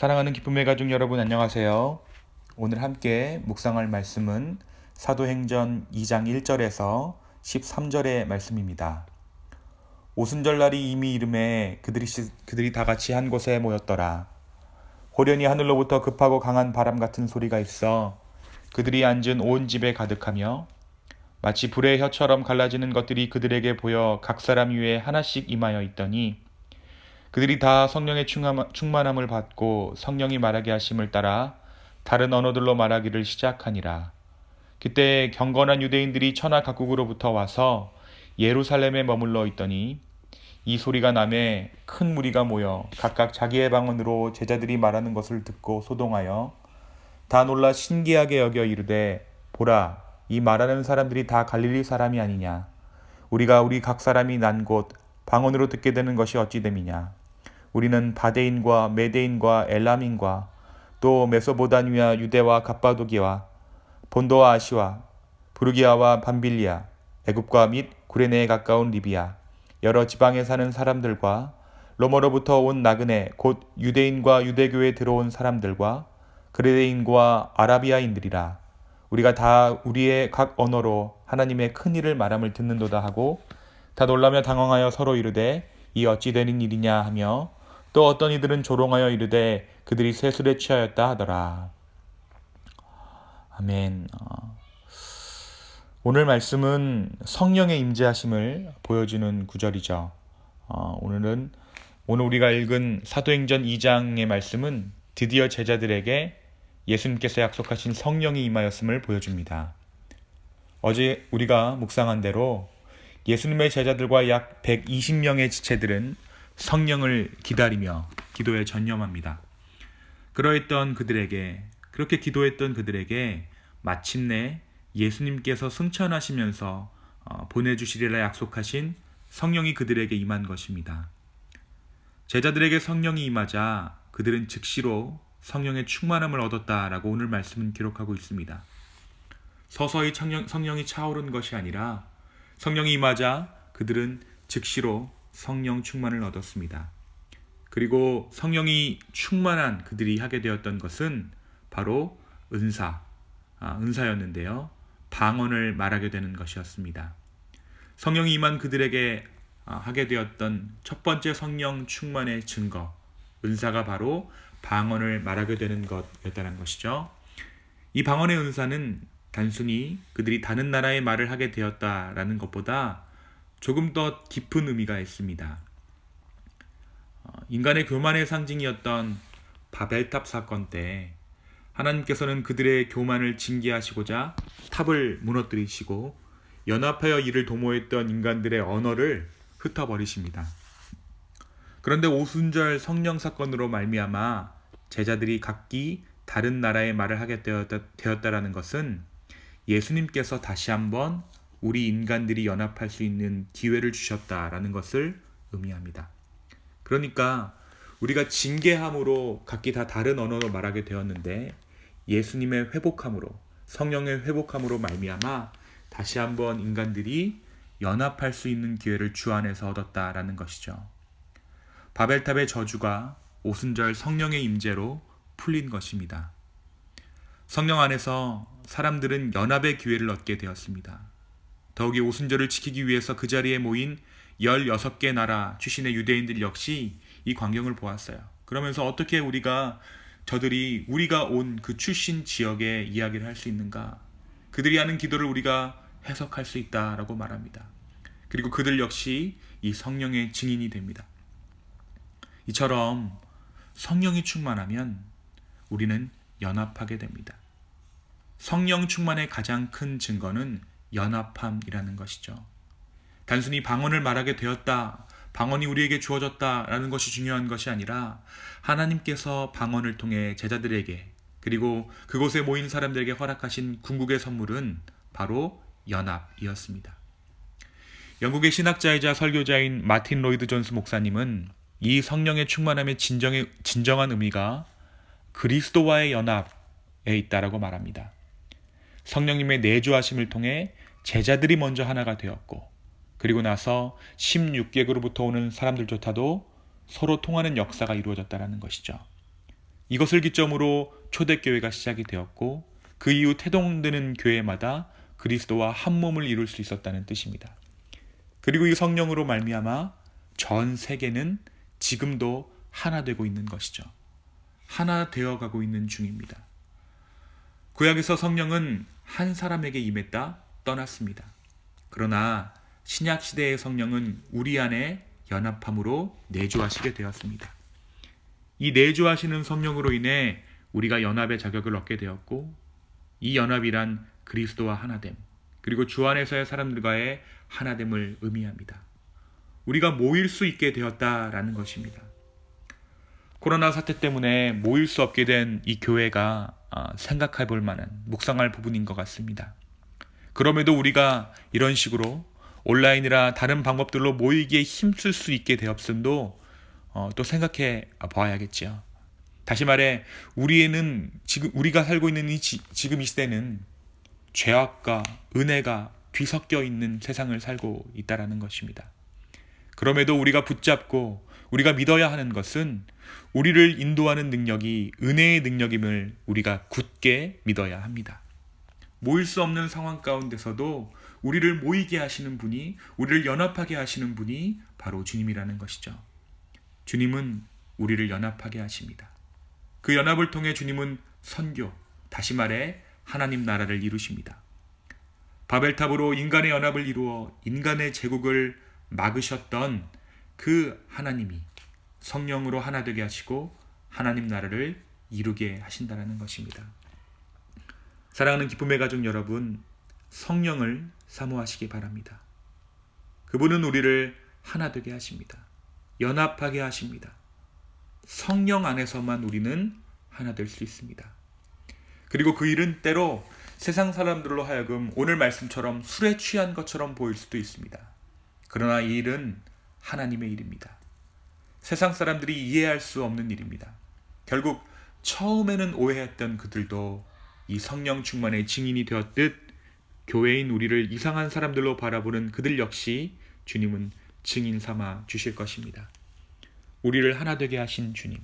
사랑하는 기쁨의 가족 여러분 안녕하세요. 오늘 함께 묵상할 말씀은 사도행전 2장 1절에서 13절의 말씀입니다. 오순절날이 이미 이름에 그들이, 그들이 다 같이 한 곳에 모였더라. 호련히 하늘로부터 급하고 강한 바람 같은 소리가 있어 그들이 앉은 온 집에 가득하며 마치 불의 혀처럼 갈라지는 것들이 그들에게 보여 각 사람 위에 하나씩 임하여 있더니 그들이 다 성령의 충만함을 받고 성령이 말하게 하심을 따라 다른 언어들로 말하기를 시작하니라. 그때 경건한 유대인들이 천하 각국으로부터 와서 예루살렘에 머물러 있더니 이 소리가 남에 큰 무리가 모여 각각 자기의 방언으로 제자들이 말하는 것을 듣고 소동하여 다 놀라 신기하게 여겨 이르되 보라 이 말하는 사람들이 다 갈릴리 사람이 아니냐 우리가 우리 각 사람이 난 곳 방언으로 듣게 되는 것이 어찌 됨이냐 우리는 바데인과 메데인과 엘람인과 또 메소보다니아 유대와 갑바도기와 본도와 아시와 부르기아와 밤빌리아 애굽과 및 구레네에 가까운 리비아 여러 지방에 사는 사람들과 로머로부터 온 나그네 곧 유대인과 유대교에 들어온 사람들과 그레데인과 아라비아인들이라. 우리가 다 우리의 각 언어로 하나님의 큰 일을 말함을 듣는도다 하고 다 놀라며 당황하여 서로 이르되 이 어찌 되는 일이냐 하며 또 어떤 이들은 조롱하여 이르되 그들이 세술에 취하였다 하더라. 아멘. 어, 오늘 말씀은 성령의 임재하심을 보여주는 구절이죠. 어, 오늘은 오늘 우리가 읽은 사도행전 2장의 말씀은 드디어 제자들에게 예수님께서 약속하신 성령이 임하였음을 보여줍니다. 어제 우리가 묵상한 대로 예수님의 제자들과 약 120명의 지체들은 성령을 기다리며 기도에 전념합니다. 그러했던 그들에게 그렇게 기도했던 그들에게 마침내 예수님께서 승천하시면서 어, 보내주시리라 약속하신 성령이 그들에게 임한 것입니다. 제자들에게 성령이 임하자 그들은 즉시로 성령의 충만함을 얻었다라고 오늘 말씀은 기록하고 있습니다. 서서히 성령, 이 차오른 것이 아니라 성령이 임하자 그들은 즉시로 성령 충만을 얻었습니다. 그리고 성령이 충만한 그들이 하게 되었던 것은 바로 은사, 아, 은사였는데요. 방언을 말하게 되는 것이었습니다. 성령이 임한 그들에게 아, 하게 되었던 첫 번째 성령 충만의 증거, 은사가 바로 방언을 말하게 되는 것이었다는 것이죠. 이 방언의 은사는 단순히 그들이 다른 나라의 말을 하게 되었다라는 것보다 조금 더 깊은 의미가 있습니다. 어, 인간의 교만의 상징이었던 바벨탑 사건 때 하나님께서는 그들의 교만을 징계하시고자 탑을 무너뜨리시고 연합하여 이를 도모했던 인간들의 언어를 흩어버리십니다. 그런데 오순절 성령 사건으로 말미암아 제자들이 각기 다른 나라의 말을 하게 되었다, 되었다라는 것은 예수님께서 다시 한번 우리 인간들이 연합할 수 있는 기회를 주셨다라는 것을 의미합니다. 그러니까 우리가 징계함으로 각기 다 다른 언어로 말하게 되었는데 예수님의 회복함으로 성령의 회복함으로 말미암아 다시 한번 인간들이 연합할 수 있는 기회를 주 안에서 얻었다라는 것이죠. 바벨탑의 저주가 오순절 성령의 임재로 풀린 것입니다. 성령 안에서 사람들은 연합의 기회를 얻게 되었습니다. 더욱이 오순절을 지키기 위해서 그 자리에 모인 16개 나라 출신의 유대인들 역시 이 광경을 보았어요. 그러면서 어떻게 우리가 저들이 우리가 온 그 출신 지역의 이야기를 할 수 있는가? 그들이 하는 기도를 우리가 해석할 수 있다라고 말합니다. 그리고 그들 역시 이 성령의 증인이 됩니다. 이처럼 성령이 충만하면 우리는 연합하게 됩니다. 성령 충만의 가장 큰 증거는 연합함이라는 것이죠. 단순히 방언을 말하게 되었다, 방언이 우리에게 주어졌다라는 것이 중요한 것이 아니라 하나님께서 방언을 통해 제자들에게 그리고 그곳에 모인 사람들에게 허락하신 궁극의 선물은 바로 연합이었습니다. 영국의 신학자이자 설교자인 마틴 로이드 존스 목사님은 이 성령의 충만함의 진정의, 진정한 의미가 그리스도와의 연합에 있다라고 말합니다. 성령님의 내주하심을 통해 제자들이 먼저 하나가 되었고 그리고 나서 16개국으로부터 오는 사람들조차도 서로 통하는 역사가 이루어졌다는 것이죠. 이것을 기점으로 초대교회가 시작이 되었고 그 이후 태동되는 교회마다 그리스도와 한 몸을 이룰 수 있었다는 뜻입니다. 그리고 이 성령으로 말미암아 전 세계는 지금도 하나 되고 있는 것이죠. 하나 되어 가고 있는 중입니다. 구약에서 성령은 한 사람에게 임했다 떠났습니다. 그러나 신약 시대의 성령은 우리 안에 연합함으로 내주하시게 되었습니다. 이 내주하시는 성령으로 인해 우리가 연합의 자격을 얻게 되었고 이 연합이란 그리스도와 하나됨 그리고 주 안에서의 사람들과의 하나됨을 의미합니다. 우리가 모일 수 있게 되었다라는 것입니다. 코로나 사태 때문에 모일 수 없게 된 이 교회가 아, 생각해 볼 만한 묵상할 부분인 것 같습니다. 그럼에도 우리가 이런 식으로 온라인이라 다른 방법들로 모이기에 힘쓸 수 있게 되었음도 어, 또 생각해 봐야겠지요. 다시 말해 우리에는 지금 우리가 살고 있는 이 지, 지금 이 시대는 죄악과 은혜가 뒤섞여 있는 세상을 살고 있다라는 것입니다. 그럼에도 우리가 붙잡고 우리가 믿어야 하는 것은 우리를 인도하는 능력이 은혜의 능력임을 우리가 굳게 믿어야 합니다. 모일 수 없는 상황 가운데서도 우리를 모이게 하시는 분이, 우리를 연합하게 하시는 분이 바로 주님이라는 것이죠. 주님은 우리를 연합하게 하십니다. 그 연합을 통해 주님은 선교, 다시 말해 하나님 나라를 이루십니다. 바벨탑으로 인간의 연합을 이루어 인간의 제국을 막으셨던 그 하나님이 성령으로 하나 되게 하시고 하나님 나라를 이루게 하신다는 것입니다. 사랑하는 기쁨의 가족 여러분, 성령을 사모하시기 바랍니다. 그분은 우리를 하나 되게 하십니다. 연합하게 하십니다. 성령 안에서만 우리는 하나 될 수 있습니다. 그리고 그 일은 때로 세상 사람들로 하여금 오늘 말씀처럼 술에 취한 것처럼 보일 수도 있습니다. 그러나 이 일은 하나님의 일입니다. 세상 사람들이 이해할 수 없는 일입니다. 결국 처음에는 오해했던 그들도 이 성령 충만의 증인이 되었듯 교회인 우리를 이상한 사람들로 바라보는 그들 역시 주님은 증인 삼아 주실 것입니다. 우리를 하나 되게 하신 주님,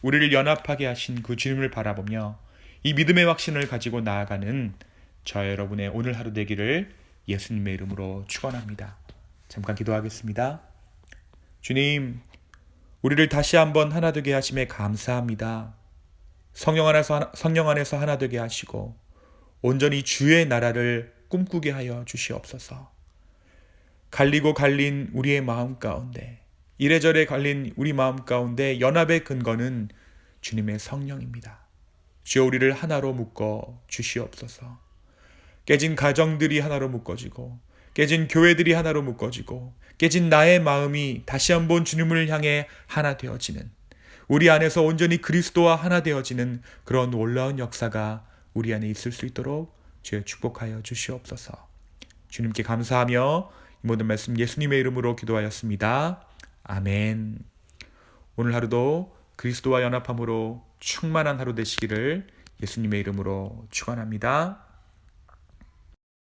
우리를 연합하게 하신 그 주님을 바라보며 이 믿음의 확신을 가지고 나아가는 저 여러분의 오늘 하루 되기를 예수님의 이름으로 축원합니다. 잠깐 기도하겠습니다. 주님, 우리를 다시 한번 하나 되게 하심에 감사합니다. 성령 안에서 성령 안에서 하나 되게 하시고 온전히 주의 나라를 꿈꾸게 하여 주시옵소서. 갈리고 갈린 우리의 마음 가운데 이래저래 갈린 우리 마음 가운데 연합의 근거는 주님의 성령입니다. 주여 우리를 하나로 묶어 주시옵소서. 깨진 가정들이 하나로 묶어지고 깨진 교회들이 하나로 묶어지고 깨진 나의 마음이 다시 한번 주님을 향해 하나 되어지는 우리 안에서 온전히 그리스도와 하나 되어지는 그런 놀라운 역사가 우리 안에 있을 수 있도록 주여 축복하여 주시옵소서. 주님께 감사하며 이 모든 말씀 예수님의 이름으로 기도하였습니다. 아멘. 오늘 하루도 그리스도와 연합함으로 충만한 하루 되시기를 예수님의 이름으로 축원합니다.